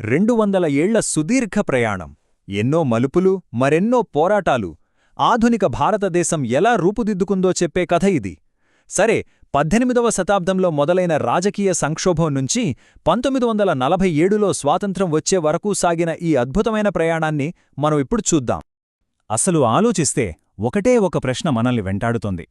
రెండు వందల ఏళ్ళ సుదీర్ఘ ప్రయాణం. ఎన్నో మలుపులు మరెన్నో పోరాటాలు. ఆధునిక భారతదేశం ఎలా రూపుదిద్దుకుందో చెప్పే కథ ఇది. సరే పద్దెనిమిదవ శతాబ్దంలో మొదలైన రాజకీయ సంక్షోభం నుంచి పంతొమ్మిది వందల నలభై ఏడులో స్వాతంత్రం వచ్చే వరకు సాగిన ఈ అద్భుతమైన ప్రయాణాన్ని మనం ఇప్పుడు చూద్దాం. అసలు ఆలోచిస్తే ఒకటే ఒక ప్రశ్న మనల్ని వెంటాడుతోంది.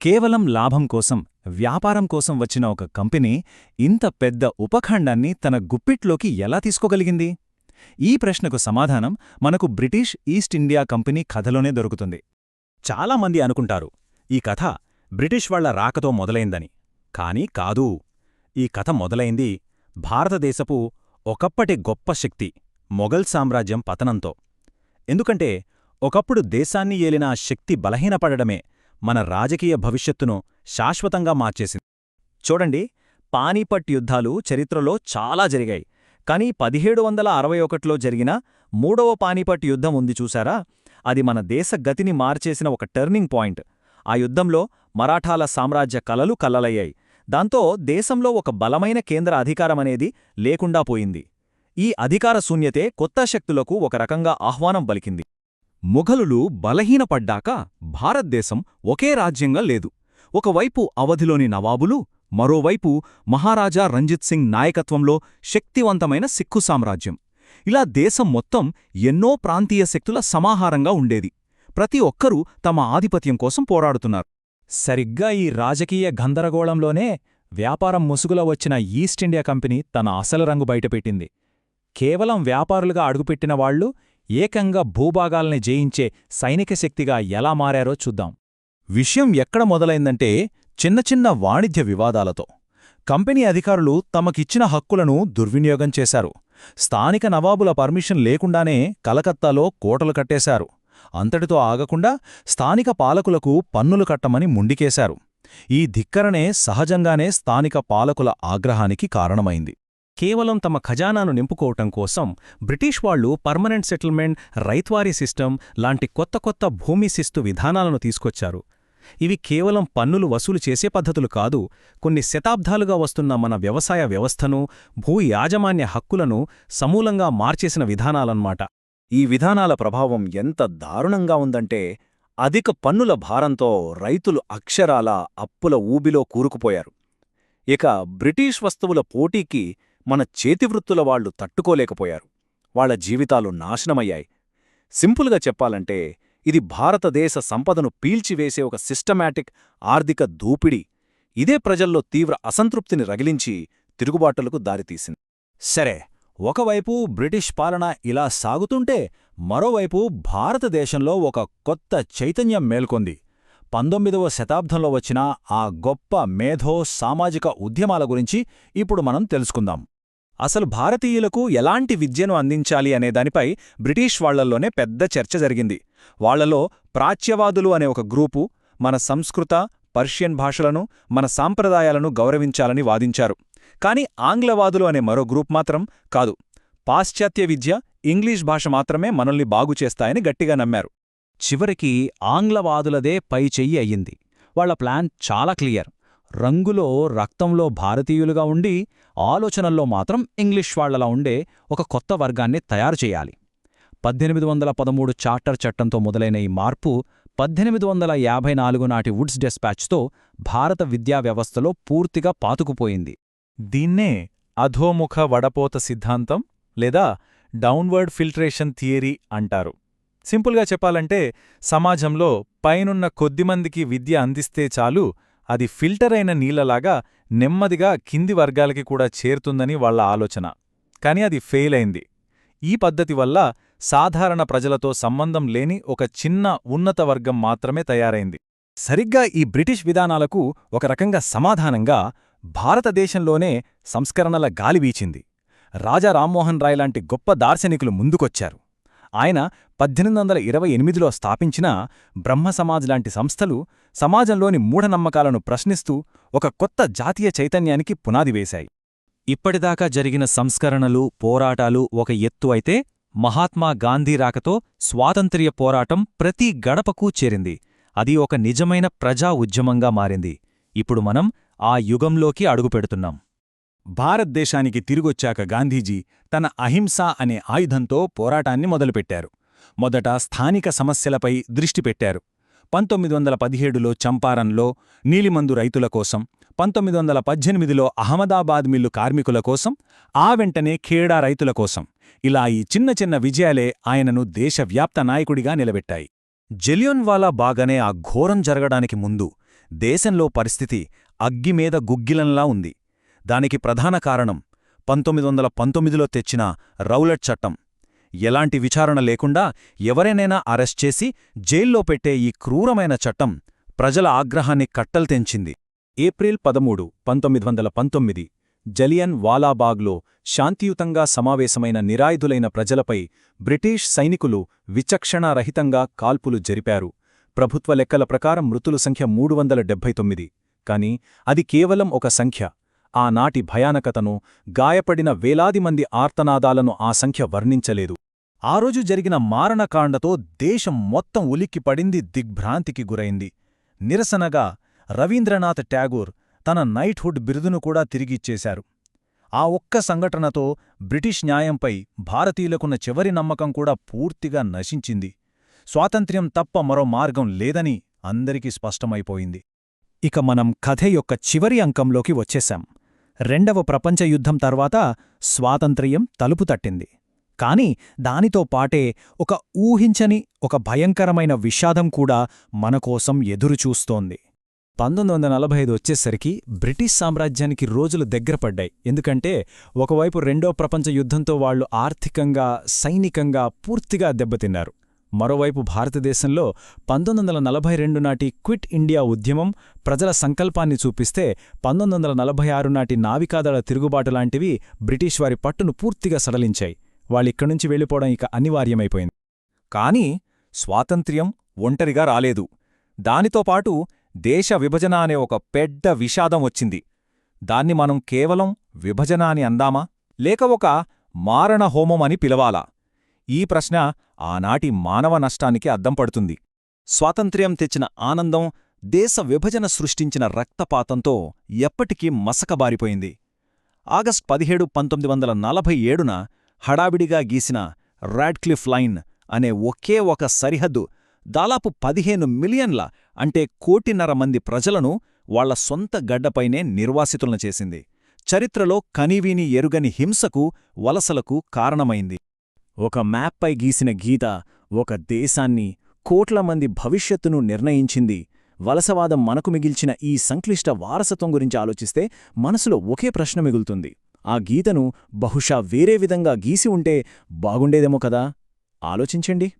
కేవలం లాభం కోసం వ్యాపారం కోసం వచ్చిన ఒక కంపెనీ ఇంత పెద్ద ఉపఖండాన్ని తన గుప్పిట్లోకి ఎలా తీసుకోగలిగింది? ఈ ప్రశ్నకు సమాధానం మనకు బ్రిటిష్ ఈస్ట్ ఇండియా కంపెనీ కథలోనే దొరుకుతుంది. చాలామంది అనుకుంటారు ఈ కథ బ్రిటిష్ వాళ్ళ రాకతో మొదలైందని. కాని కాదు ఈ కథ మొదలైంది భారతదేశపు ఒకప్పటి గొప్ప శక్తి మొఘల్ సామ్రాజ్యం పతనంతో. ఎందుకంటే ఒకప్పుడు దేశాన్ని ఏలిన ఆ శక్తి బలహీనపడడమే మన రాజకీయ భవిష్యత్తును శాశ్వతంగా మార్చేసింది. చూడండి పానీపట్ యుద్ధాలు చరిత్రలో చాలా జరిగాయి. కానీ పదిహేడు వందల అరవై ఒకటిలో జరిగిన మూడవ పానీపట్ యుద్ధం ఉంది చూశారా? అది మన దేశ గతిని మార్చేసిన ఒక టర్నింగ్ పాయింట్. ఆ యుద్ధంలో మరాఠాల సామ్రాజ్య కలలు కలలయ్యాయి. దాంతో దేశంలో ఒక బలమైన కేంద్ర అధికారమనేది లేకుండా పోయింది. ఈ అధికార శూన్యతే కొత్త శక్తులకు ఒక రకంగా ఆహ్వానం పలికింది. ముఘలులు బలహీనపడ్డాక భారతదేశం ఒకే రాజ్యంగా లేదు. ఒకవైపు అవధిలోని నవాబులు మరోవైపు మహారాజా రంజిత్ సింగ్ నాయకత్వంలో శక్తివంతమైన సిక్కు సామ్రాజ్యం. ఇలా దేశం మొత్తం ఎన్నో ప్రాంతీయ శక్తుల సమాహారంగా ఉండేది. ప్రతి ఒక్కరూ తమ ఆధిపత్యం కోసం పోరాడుతున్నారు. సరిగ్గా ఈ రాజకీయ గందరగోళంలోనే వ్యాపారం ముసుగులో వచ్చిన ఈస్ట్ ఇండియా కంపెనీ తన అసలు రంగు బయటపెట్టింది. కేవలం వ్యాపారులుగా అడుగుపెట్టిన వాళ్ళు ఏకంగా భూభాగాల్ని జయించే సైనిక శక్తిగా ఎలా మారారో చూద్దాం. విషయం ఎక్కడ మొదలైందంటే చిన్న చిన్న వాణిజ్య వివాదాలతో. కంపెనీ అధికారులు తమకిచ్చిన హక్కులను దుర్వినియోగం చేశారు. స్థానిక నవాబుల పర్మిషన్ లేకుండానే కలకత్తాలో కోటలు కట్టేశారు. అంతటితో ఆగకుండా స్థానిక పాలకులకు పన్నులు కట్టమని ముండికేశారు. ఈ ధిక్కరణే సహజంగానే స్థానిక పాలకుల ఆగ్రహానికి కారణమైంది. కేవలం తమ ఖజానాను నింపుకోవటం కోసం బ్రిటిష్ వాళ్ళు పర్మనెంట్ సెటిల్మెంట్ రైత్వారీ సిస్టమ్ లాంటి కొత్త కొత్త భూమి శిస్తు విధానాలను తీసుకొచ్చారు. ఇవి కేవలం పన్నులు వసూలు చేసే పద్ధతులు కాదు కొన్ని శతాబ్దాలుగా వస్తున్న మన వ్యవసాయ వ్యవస్థను భూ యాజమాన్య హక్కులను సమూలంగా మార్చేసిన విధానాలన్మాట ఈ విధానాల ప్రభావం ఎంత దారుణంగా ఉందంటే అధిక పన్నుల భారంతో రైతులు అక్షరాల అప్పుల ఊబిలో కూరుకుపోయారు. ఇక బ్రిటిష్ వస్తువుల పోటీకి మన చేతివృత్తుల వాళ్ళు తట్టుకోలేకపోయారు. వాళ్ళ జీవితాలు నాశనమయ్యాయి. సింపుల్గా చెప్పాలంటే ఇది భారతదేశ సంపదను పీల్చివేసే ఒక సిస్టమాటిక్ ఆర్థిక దూపిడి. ఇదే ప్రజల్లో తీవ్ర అసంతృప్తిని రగిలించి తిరుగుబాటులకు దారితీసింది. సరే ఒకవైపు బ్రిటిష్ పాలన ఇలా సాగుతుంటే మరోవైపు భారతదేశంలో ఒక కొత్త చైతన్యం మేల్కొంది. పంతొమ్మిదవ శతాబ్దంలో వచ్చిన ఆ గొప్ప మేధో సామాజిక ఉద్యమాల గురించి ఇప్పుడు మనం తెలుసుకుందాం. అసలు భారతీయులకు ఎలాంటి విద్యను అందించాలి అనే దానిపై బ్రిటిష్ వాళ్ళల్లోనే పెద్ద చర్చ జరిగింది. వాళ్ళలో ప్రాచ్యవాదులు అనే ఒక గ్రూపు మన సంస్కృత పర్షియన్ భాషలను మన సాంప్రదాయాలను గౌరవించాలని వాదించారు. కాని ఆంగ్లవాదులు అనే మరో గ్రూప్ మాత్రం కాదు. పాశ్చాత్య విద్య ఇంగ్లీష్ భాష మాత్రమే మనల్ని బాగుచేస్తాయని గట్టిగా నమ్మారు. చివరికి ఆంగ్లవాదులదే పై చెయ్యి అయ్యింది. వాళ్ళ ప్లాన్ చాలా క్లియర్. రంగులో రక్తంలో భారతీయులుగా ఉండి ఆలోచనల్లో మాత్రం ఇంగ్లీష్ వాళ్ళలా ఉండే ఒక కొత్త వర్గాన్ని తయారు చేయాలి. పద్దెనిమిది వందల పదమూడు చార్టర్ చట్టంతో మొదలైన ఈ మార్పు పద్దెనిమిది వందల యాభై నాలుగు నాటి వుడ్స్ డెస్పాచ్తో భారత విద్యా వ్యవస్థలో పూర్తిగా పాతుకుపోయింది. దీన్నే అధోముఖ వడపోత సిద్ధాంతం లేదా డౌన్వర్డ్ ఫిల్ట్రేషన్ థియరీ అంటారు. సింపుల్గా చెప్పాలంటే సమాజంలో పైనున్న కొద్దిమందికి విద్య అందిస్తే చాలు అది ఫిల్టర్ అయిన నీళ్ళలాగా నెమ్మదిగా కింది వర్గాలకి కూడా చేరుతుందని వాళ్ళ ఆలోచన. కాని అది ఫెయిల్ అయింది. ఈ పద్ధతి వల్ల సాధారణ ప్రజలతో సంబంధం లేని ఒక చిన్న ఉన్నత వర్గం మాత్రమే తయారైంది. సరిగ్గా ఈ బ్రిటిష్ విధానాలకు ఒక రకంగా సమాధానంగా భారతదేశంలోనే సంస్కరణల గాలి వీచింది. రాజా రామ్మోహన్ రాయ్ లాంటి గొప్ప దార్శనికులు ముందుకొచ్చారు. ఆయన పద్దెనిమిది వందల ఇరవై ఎనిమిదిలో స్థాపించిన బ్రహ్మసమాజ్ లాంటి సంస్థలు సమాజంలోని మూఢనమ్మకాలను ప్రశ్నిస్తూ ఒక కొత్త జాతీయ చైతన్యానికి పునాది వేశాయి. ఇప్పటిదాకా జరిగిన సంస్కరణలు పోరాటాలు ఒక ఎత్తు అయితే మహాత్మా గాంధీ రాకతో స్వాతంత్ర్య పోరాటం ప్రతి గడపకూ చేరింది. అది ఒక నిజమైన ప్రజా ఉద్యమంగా మారింది. ఇప్పుడు మనం ఆ యుగంలోకి అడుగుపెడుతున్నాం. భారతదేశానికి తిరిగొచ్చాక గాంధీజీ తన అహింస అనే ఆయుధంతో పోరాటాన్ని మొదలుపెట్టారు. మొదట స్థానిక సమస్యలపై దృష్టి పెట్టారు. పంతొమ్మిది వందల పదిహేడులో చంపారన్లో నీలిమందు రైతుల కోసం పంతొమ్మిది వందల పద్దెనిమిదిలో అహ్మదాబాద్ మిల్లు కార్మికుల కోసం ఆ వెంటనే ఖేడా రైతుల కోసం. ఇలా ఈ చిన్న చిన్న విజయాలే ఆయనను దేశవ్యాప్త నాయకుడిగా నిలబెట్టాయి. జలియోన్వాలా బాగానే ఆ ఘోరం జరగడానికి ముందు దేశంలో పరిస్థితి అగ్గిమీద గుగ్గిలంలా ఉంది. దానికి ప్రధాన కారణం పంతొమ్మిది వందల పంతొమ్మిదిలో తెచ్చిన రౌలట్ చట్టం. ఎలాంటి విచారణ లేకుండా ఎవరైనైనా అరెస్ట్ చేసి జైల్లో పెట్టే ఈ క్రూరమైన చట్టం ప్రజల ఆగ్రహాన్ని కట్టలు తెంచింది. ఏప్రిల్ పదమూడు పంతొమ్మిది వందల పంతొమ్మిది జలియన్ వాలాబాగ్లో శాంతియుతంగా సమావేశమైన నిరాయుధులైన ప్రజలపై బ్రిటిష్ సైనికులు విచక్షణారహితంగా కాల్పులు జరిపారు. ప్రభుత్వ లెక్కల ప్రకారం మృతుల సంఖ్య మూడు వందల డెబ్బై తొమ్మిది కాని అది కేవలం ఒక సంఖ్య. ఆనాటి భయానకతను గాయపడిన వేలాది మంది ఆర్తనాదాలను ఆ సంఖ్య వర్ణించలేదు. ఆ రోజు జరిగిన మారణకాండతో దేశం మొత్తం ఉలిక్కిపడింది దిగ్భ్రాంతికి గురైంది. నిరసనగా రవీంద్రనాథ్ ట్యాగూర్ తన నైట్హుడ్ బిరుదును కూడా తిరిగిచ్చేశారు. ఆ ఒక్క సంఘటనతో బ్రిటిష్ న్యాయంపై భారతీయులకున్న చివరి నమ్మకం కూడా పూర్తిగా నశించింది. స్వాతంత్ర్యం తప్ప మరో మార్గం లేదని అందరికీ స్పష్టమైపోయింది. ఇక మనం కథ యొక్క చివరి అంకంలోకి వచ్చేశాం. రెండవ ప్రపంచ యుద్ధం తర్వాత స్వాతంత్ర్యం తలుపు తట్టింది. కాని దానితో పాటే ఒక ఊహించని ఒక భయంకరమైన విషాదం కూడా మనకోసం ఎదురుచూస్తోంది పంతొమ్మిది వందల నలభై ఐదు వచ్చేసరికి బ్రిటిష్ సామ్రాజ్యానికి రోజులు దగ్గరపడ్డాయి ఎందుకంటే ఒకవైపు రెండో ప్రపంచ యుద్ధంతో వాళ్ళు ఆర్థికంగా సైనికంగా పూర్తిగా దెబ్బతిన్నారు. మరోవైపు భారతదేశంలో పంతొమ్మిది వందల నలభై రెండు నాటి క్విట్ ఇండియా ఉద్యమం ప్రజల సంకల్పాన్ని చూపిస్తే పంతొమ్మిది వందల నలభై ఆరు నాటి నావికాదళ తిరుగుబాటు లాంటివి బ్రిటిష్ వారి పట్టును పూర్తిగా సడలించాయి. వాళ్ళిక్కడి నుంచి వెళ్ళిపోవడం ఇక అనివార్యమైపోయింది. కాని స్వాతంత్ర్యం ఒంటరిగా రాలేదు. దానితో పాటు దేశ విభజన అనే ఒక పెద్ద విషాదం వచ్చింది. దాన్ని మనం కేవలం విభజన అని అందామా? లేక ఒక మారణహోమం అని పిలవాలా? ఈ ప్రశ్న ఆనాటి మానవ నష్టానికి అద్దం పడుతుంది. స్వాతంత్ర్యం తెచ్చిన ఆనందం దేశ విభజన సృష్టించిన రక్తపాతంతో ఎప్పటికీ మసకబారిపోయింది. ఆగస్ట్ పదిహేడు పంతొమ్మిది వందల నలభై ఏడున హడావిడిగా గీసిన రాడ్క్లిఫ్ లైన్ అనే ఒకే ఒక సరిహద్దు దాదాపు పదిహేను మిలియన్ల అంటే కోటిన్నర మంది ప్రజలను వాళ్ళ సొంత గడ్డపైనే నిర్వాసితులను చేసింది. చరిత్రలో కనీవీని ఎరుగని హింసకు వలసలకు కారణమైంది. ఒక మ్యాప్పై గీసిన గీత ఒక దేశాన్ని కోట్ల మంది భవిష్యత్తును నిర్ణయించింది. వలసవాదం మనకు మిగిల్చిన ఈ సంక్లిష్ట వారసత్వం గురించి ఆలోచిస్తే మనసులో ఒకే ప్రశ్న మిగులుతుంది. ఆ గీతను బహుశా వేరే విధంగా గీసి ఉంటే బాగుండేదేమో కదా? ఆలోచించండి.